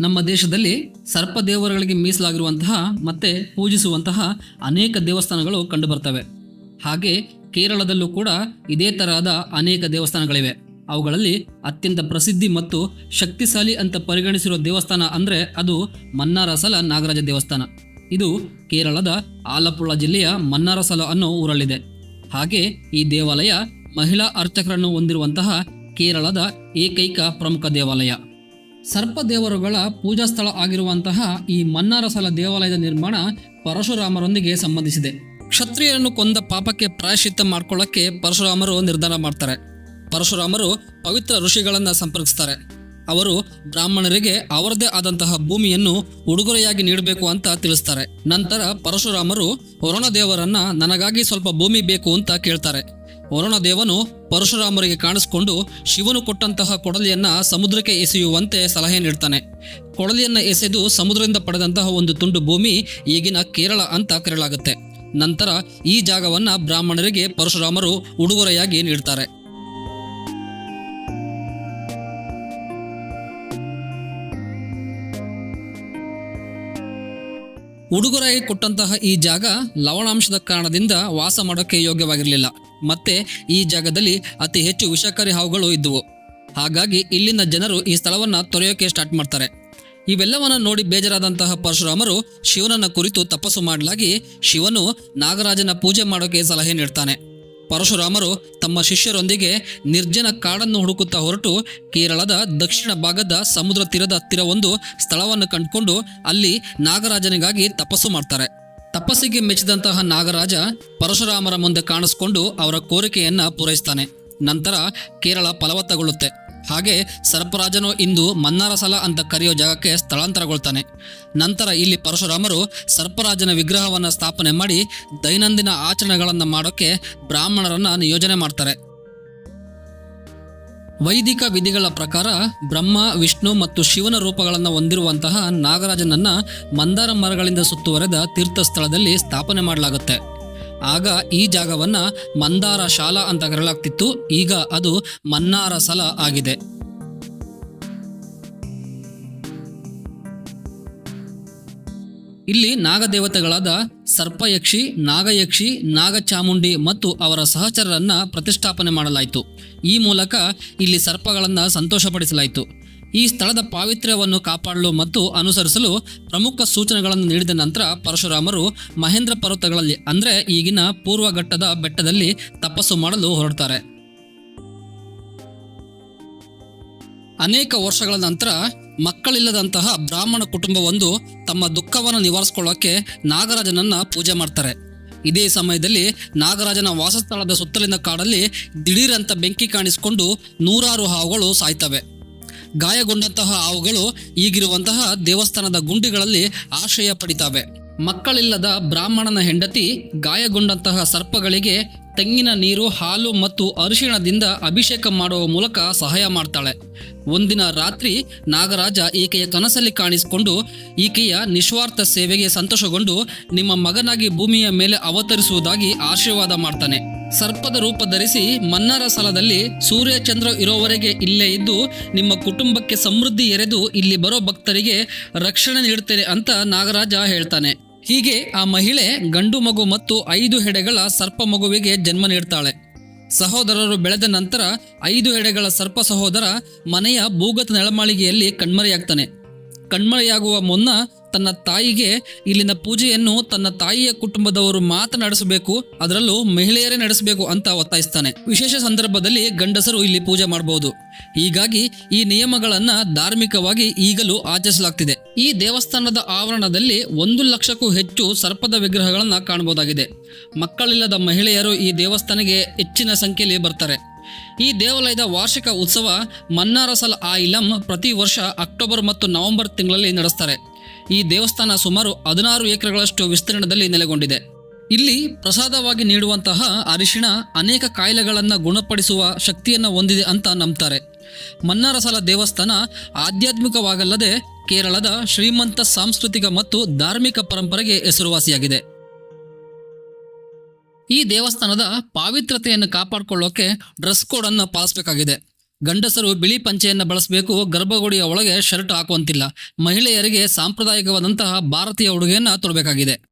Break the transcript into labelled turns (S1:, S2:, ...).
S1: ನಮ್ಮ ದೇಶದಲ್ಲಿ ಸರ್ಪ ದೇವರುಗಳಿಗೆ ಮೀಸಲಾಗಿರುವಂತಹ ಮತ್ತೆ ಪೂಜಿಸುವಂತಹ ಅನೇಕ ದೇವಸ್ಥಾನಗಳು ಕಂಡುಬರ್ತವೆ. ಹಾಗೆ ಕೇರಳದಲ್ಲೂ ಕೂಡ ಇದೇ ತರಹದ ಅನೇಕ ದೇವಸ್ಥಾನಗಳಿವೆ. ಅವುಗಳಲ್ಲಿ ಅತ್ಯಂತ ಪ್ರಸಿದ್ಧಿ ಮತ್ತು ಶಕ್ತಿಶಾಲಿ ಅಂತ ಪರಿಗಣಿಸಿರುವ ದೇವಸ್ಥಾನ ಅಂದರೆ ಅದು ಮನ್ನಾರಸಲ ನಾಗರಾಜ ದೇವಸ್ಥಾನ. ಇದು ಕೇರಳದ ಆಲಪ್ಪುಳ ಜಿಲ್ಲೆಯ ಮನ್ನಾರಸಲ ಅನ್ನೋ ಊರಲ್ಲಿದೆ. ಹಾಗೆ ಈ ದೇವಾಲಯ ಮಹಿಳಾ ಅರ್ಚಕರನ್ನು ಹೊಂದಿರುವಂತಹ ಕೇರಳದ ಏಕೈಕ ಪ್ರಮುಖ ದೇವಾಲಯ. ಸರ್ಪ ದೇವರುಗಳ ಪೂಜಾ ಸ್ಥಳ ಆಗಿರುವಂತಹ ಈ ಮನ್ನಾರಸಲ ದೇವಾಲಯದ ನಿರ್ಮಾಣ ಪರಶುರಾಮರೊಂದಿಗೆ ಸಂಬಂಧಿಸಿದೆ. ಕ್ಷತ್ರಿಯರನ್ನು ಕೊಂದ ಪಾಪಕ್ಕೆ ಪ್ರಾಯಶ್ಚಿತ್ತ ಮಾಡ್ಕೊಳ್ಳೋಕ್ಕೆ ಪರಶುರಾಮರು ನಿರ್ಧಾರ ಮಾಡ್ತಾರೆ. ಪರಶುರಾಮರು ಪವಿತ್ರ ಋಷಿಗಳನ್ನು ಸಂಪರ್ಕಿಸ್ತಾರೆ. ಅವರು ಬ್ರಾಹ್ಮಣರಿಗೆ ಅವರದೇ ಆದಂತಹ ಭೂಮಿಯನ್ನು ಉಡುಗೊರೆಯಾಗಿ ನೀಡಬೇಕು ಅಂತ ತಿಳಿಸ್ತಾರೆ. ನಂತರ ಪರಶುರಾಮರು ವರುಣ ದೇವರನ್ನ, ನನಗಾಗಿ ಸ್ವಲ್ಪ ಭೂಮಿ ಬೇಕು ಅಂತ ಕೇಳ್ತಾರೆ. ವರುಣ ದೇವನು ಪರಶುರಾಮರಿಗೆ ಕಾಣಿಸ್ಕೊಂಡು ಶಿವನು ಕೊಟ್ಟಂತಹ ಕೊಡಲಿಯನ್ನ ಸಮುದ್ರಕ್ಕೆ ಎಸೆಯುವಂತೆ ಸಲಹೆ ನೀಡ್ತಾನೆ. ಕೊಡಲಿಯನ್ನ ಎಸೆದು ಸಮುದ್ರದಿಂದ ಪಡೆದಂತಹ ಒಂದು ತುಂಡು ಭೂಮಿ ಈಗಿನ ಕೇರಳ ಅಂತ ಕರೆಯಲಾಗುತ್ತೆ. ನಂತರ ಈ ಜಾಗವನ್ನ ಬ್ರಾಹ್ಮಣರಿಗೆ ಪರಶುರಾಮರು ಉಡುಗೊರೆಯಾಗಿ ನೀಡ್ತಾರೆ. ಉಡುಗೊರೆಯಾಗಿ ಕೊಟ್ಟಂತಹ ಈ ಜಾಗ ಲವಣಾಂಶದ ಕಾರಣದಿಂದ ವಾಸ ಮಾಡೋಕ್ಕೆ ಯೋಗ್ಯವಾಗಿರಲಿಲ್ಲ. ಮತ್ತೆ ಈ ಜಾಗದಲ್ಲಿ ಅತಿ ಹೆಚ್ಚು ವಿಷಕಾರಿ ಹಾವುಗಳು ಇದ್ದುವು. ಹಾಗಾಗಿ ಇಲ್ಲಿನ ಜನರು ಈ ಸ್ಥಳವನ್ನ ತೊರೆಯೋಕೆ ಸ್ಟಾರ್ಟ್ ಮಾಡ್ತಾರೆ. ಇವೆಲ್ಲವನ್ನು ನೋಡಿ ಬೇಜಾರಾದಂತಹ ಪರಶುರಾಮರು ಶಿವನನ್ನ ಕುರಿತು ತಪಸ್ಸು ಮಾಡಲಾಗಿ ಶಿವನು ನಾಗರಾಜನ ಪೂಜೆ ಮಾಡೋಕೆ ಸಲಹೆ ನೀಡ್ತಾನೆ. ಪರಶುರಾಮರು ತಮ್ಮ ಶಿಷ್ಯರೊಂದಿಗೆ ನಿರ್ಜನ ಕಾಡನ್ನು ಹುಡುಕುತ್ತಾ ಹೊರಟು ಕೇರಳದ ದಕ್ಷಿಣ ಭಾಗದ ಸಮುದ್ರ ತೀರದ ಹತ್ತಿರ ಒಂದು ಸ್ಥಳವನ್ನು ಕಂಡುಕೊಂಡು ಅಲ್ಲಿ ನಾಗರಾಜನಿಗಾಗಿ ತಪಸ್ಸು ಮಾಡ್ತಾರೆ. ತಪಸ್ಸಿಗೆ ಮೆಚ್ಚಿದಂತಹ ನಾಗರಾಜ ಪರಶುರಾಮರ ಮುಂದೆ ಕಾಣಿಸ್ಕೊಂಡು ಅವರ ಕೋರಿಕೆಯನ್ನ ಪೂರೈಸ್ತಾನೆ. ನಂತರ ಕೇರಳ ಫಲವತ್ತಗೊಳ್ಳುತ್ತೆ. ಹಾಗೆ ಸರ್ಪರಾಜನು ಇಂದು ಮನ್ನಾರಸಲ ಅಂತ ಕರೆಯೋ ಜಾಗಕ್ಕೆ ಸ್ಥಳಾಂತರಗೊಳ್ತಾನೆ. ನಂತರ ಇಲ್ಲಿ ಪರಶುರಾಮರು ಸರ್ಪರಾಜನ ವಿಗ್ರಹವನ್ನ ಸ್ಥಾಪನೆ ಮಾಡಿ ದೈನಂದಿನ ಆಚರಣೆಗಳನ್ನು ಮಾಡೋಕ್ಕೆ ಬ್ರಾಹ್ಮಣರನ್ನ ನಿಯೋಜನೆ ಮಾಡ್ತಾರೆ. ವೈದಿಕ ವಿಧಿಗಳ ಪ್ರಕಾರ ಬ್ರಹ್ಮ, ವಿಷ್ಣು ಮತ್ತು ಶಿವನ ರೂಪಗಳನ್ನು ಹೊಂದಿರುವಂತಹ ನಾಗರಾಜನನ್ನ ಮಂದಾರ ಮರಗಳಿಂದ ಸುತ್ತುವರೆದ ತೀರ್ಥ ಸ್ಥಳದಲ್ಲಿ ಸ್ಥಾಪನೆ ಮಾಡಲಾಗುತ್ತೆ. ಆಗ ಈ ಜಾಗವನ್ನ ಮಂದಾರ ಶಾಲಾ ಅಂತ ಕರೆಯಲಾಗ್ತಿತ್ತು. ಈಗ ಅದು ಮನ್ನಾರ ಸಲ ಆಗಿದೆ. ಇಲ್ಲಿ ನಾಗದೇವತೆಗಳಾದ ಸರ್ಪಯಕ್ಷಿ, ನಾಗಯಕ್ಷಿ, ನಾಗಚಾಮುಂಡಿ ಮತ್ತು ಅವರ ಸಹಚರರನ್ನ ಪ್ರತಿಷ್ಠಾಪನೆ ಮಾಡಲಾಯಿತು. ಈ ಮೂಲಕ ಇಲ್ಲಿ ಸರ್ಪಗಳನ್ನು ಸಂತೋಷಪಡಿಸಲಾಯಿತು. ಈ ಸ್ಥಳದ ಪಾವಿತ್ರ್ಯವನ್ನು ಕಾಪಾಡಲು ಮತ್ತು ಅನುಸರಿಸಲು ಪ್ರಮುಖ ಸೂಚನೆಗಳನ್ನು ನೀಡಿದ ನಂತರ ಪರಶುರಾಮರು ಮಹೇಂದ್ರ ಪರ್ವತಗಳಲ್ಲಿ, ಅಂದರೆ ಈಗಿನ ಪೂರ್ವಘಟ್ಟದ ಬೆಟ್ಟದಲ್ಲಿ ತಪಸ್ಸು ಮಾಡಲು ಹೊರಡ್ತಾರೆ. ಅನೇಕ ವರ್ಷಗಳ ನಂತರ ಮಕ್ಕಳಿಲ್ಲದಂತಹ ಬ್ರಾಹ್ಮಣ ಕುಟುಂಬವೊಂದು ತಮ್ಮ ದುಃಖವನ್ನು ನಿವಾರಿಸಿಕೊಳ್ಳೋಕೆ ನಾಗರಾಜನನ್ನ ಪೂಜೆ ಮಾಡ್ತಾರೆ. ಇದೇ ಸಮಯದಲ್ಲಿ ನಾಗರಾಜನ ವಾಸಸ್ಥಳದ ಸುತ್ತಲಿನ ಕಾಡಲ್ಲಿ ದಿಢೀರಂತ ಬೆಂಕಿ ಕಾಣಿಸಿಕೊಂಡು ನೂರಾರು ಹಾವುಗಳು ಸಾಯ್ತವೆ. ಗಾಯಗೊಂಡಂತಹ ಹಾವುಗಳು ಈಗಿರುವಂತಹ ದೇವಸ್ಥಾನದ ಗುಂಡಿಗಳಲ್ಲಿ ಆಶ್ರಯ ಪಡಿತಾವೆ. ಮಕ್ಕಳಿಲ್ಲದ ಬ್ರಾಹ್ಮಣನ ಹೆಂಡತಿ ಗಾಯಗೊಂಡಂತಹ ಸರ್ಪಗಳಿಗೆ ತೆಂಗಿನ ನೀರು, ಹಾಲು ಮತ್ತು ಅರಿಶಿಣದಿಂದ ಅಭಿಷೇಕ ಮಾಡುವ ಮೂಲಕ ಸಹಾಯ ಮಾಡ್ತಾಳೆ. ಒಂದಿನ ರಾತ್ರಿ ನಾಗರಾಜ ಈಕೆಯ ಕನಸಲ್ಲಿ ಕಾಣಿಸಿಕೊಂಡು ಈಕೆಯ ನಿಸ್ವಾರ್ಥ ಸೇವೆಗೆ ಸಂತೋಷಗೊಂಡು ನಿಮ್ಮ ಮಗನಾಗಿ ಭೂಮಿಯ ಮೇಲೆ ಅವತರಿಸುವುದಾಗಿ ಆಶೀರ್ವಾದ ಮಾಡ್ತಾನೆ. ಸರ್ಪದ ರೂಪ ಧರಿಸಿ ಮನ್ನಾರ ಸಲದಲ್ಲಿ ಸೂರ್ಯ ಚಂದ್ರ ಇರೋವರೆಗೆ ಇಲ್ಲೇ ಇದ್ದು ನಿಮ್ಮ ಕುಟುಂಬಕ್ಕೆ ಸಮೃದ್ಧಿ ಎರೆದು ಇಲ್ಲಿ ಬರೋ ಭಕ್ತರಿಗೆ ರಕ್ಷಣೆ ನೀಡುತ್ತೇನೆ ಅಂತ ನಾಗರಾಜ ಹೇಳ್ತಾನೆ. ಹೀಗೆ ಆ ಮಹಿಳೆ ಗಂಡು ಮಗು ಮತ್ತು ಐದು ಹೆಡೆಗಳ ಸರ್ಪ ಮಗುವಿಗೆ ಜನ್ಮ ನೀಡ್ತಾಳೆ. ಸಹೋದರರು ಬೆಳೆದ ನಂತರ ಐದು ಹೆಡೆಗಳ ಸರ್ಪ ಸಹೋದರ ಮನೆಯ ಭೂಗತ ನೆಲಮಾಳಿಗೆಯಲ್ಲಿ ಕಣ್ಮರೆಯಾಗ್ತಾನೆ. ಕಣ್ಮರೆಯಾಗುವ ಮುನ್ನ ತನ್ನ ತಾಯಿಗೆ ಇಲ್ಲಿನ ಪೂಜೆಯನ್ನು ತನ್ನ ತಾಯಿಯ ಕುಟುಂಬದವರು ಮಾತ್ರ ನಡೆಸಬೇಕು, ಅದರಲ್ಲೂ ಮಹಿಳೆಯರೇ ನಡೆಸಬೇಕು ಅಂತ ಒತ್ತಾಯಿಸ್ತಾನೆ. ವಿಶೇಷ ಸಂದರ್ಭದಲ್ಲಿ ಗಂಡಸರು ಇಲ್ಲಿ ಪೂಜೆ ಮಾಡಬಹುದು. ಹೀಗಾಗಿ ಈ ನಿಯಮಗಳನ್ನ ಧಾರ್ಮಿಕವಾಗಿ ಈಗಲೂ ಆಚರಿಸಲಾಗ್ತಿದೆ. ಈ ದೇವಸ್ಥಾನದ ಆವರಣದಲ್ಲಿ ಒಂದು ಲಕ್ಷಕ್ಕೂ ಹೆಚ್ಚು ಸರ್ಪದ ವಿಗ್ರಹಗಳನ್ನ ಕಾಣಬಹುದಾಗಿದೆ. ಮಕ್ಕಳಿಲ್ಲದ ಮಹಿಳೆಯರು ಈ ದೇವಸ್ಥಾನಕ್ಕೆ ಹೆಚ್ಚಿನ ಸಂಖ್ಯೆಯಲ್ಲಿ ಬರ್ತಾರೆ. ಈ ದೇವಾಲಯದ ವಾರ್ಷಿಕ ಉತ್ಸವ ಮನ್ನಾರಸಲ್ ಆಯಿಲಂ ಪ್ರತಿ ವರ್ಷ ಅಕ್ಟೋಬರ್ ಮತ್ತು ನವೆಂಬರ್ ತಿಂಗಳಲ್ಲಿ ನಡೆಸ್ತಾರೆ. ಈ ದೇವಸ್ಥಾನ ಸುಮಾರು ಹದಿನಾರು ಎಕರೆಗಳಷ್ಟು ವಿಸ್ತೀರ್ಣದಲ್ಲಿ ನೆಲೆಗೊಂಡಿದೆ. ಇಲ್ಲಿ ಪ್ರಸಾದವಾಗಿ ನೀಡುವಂತಹ ಅರಿಶಿಣ ಅನೇಕ ಕಾಯಿಲೆಗಳನ್ನು ಗುಣಪಡಿಸುವ ಶಕ್ತಿಯನ್ನು ಹೊಂದಿದೆ ಅಂತ ನಂಬ್ತಾರೆ. ಮನ್ನರಸಲ ದೇವಸ್ಥಾನ ಆಧ್ಯಾತ್ಮಿಕವಾಗಲ್ಲದೆ ಕೇರಳದ ಶ್ರೀಮಂತ ಸಾಂಸ್ಕೃತಿಕ ಮತ್ತು ಧಾರ್ಮಿಕ ಪರಂಪರೆಗೆ ಹೆಸರುವಾಸಿಯಾಗಿದೆ. ಈ ದೇವಸ್ಥಾನದ ಪಾವಿತ್ರತೆಯನ್ನು ಕಾಪಾಡಿಕೊಳ್ಳೋಕೆ ಡ್ರೆಸ್ ಕೋಡ್ ಅನ್ನು ಪಾಲಿಸಬೇಕಾಗಿದೆ. ಗಂಡಸರು ಬಿಳಿ ಪಂಚೆಯನ್ನು ಬಳಸಬೇಕು ಗರ್ಭಗುಡಿಯ ಒಳಗೆ ಶರ್ಟ್ ಹಾಕುವಂತಿಲ್ಲ. ಮಹಿಳೆಯರಿಗೆ ಸಾಂಪ್ರದಾಯಿಕವಾದಂತಹ ಭಾರತೀಯ ಉಡುಗೆಯನ್ನು ತೊಡಬೇಕಾಗಿದೆ.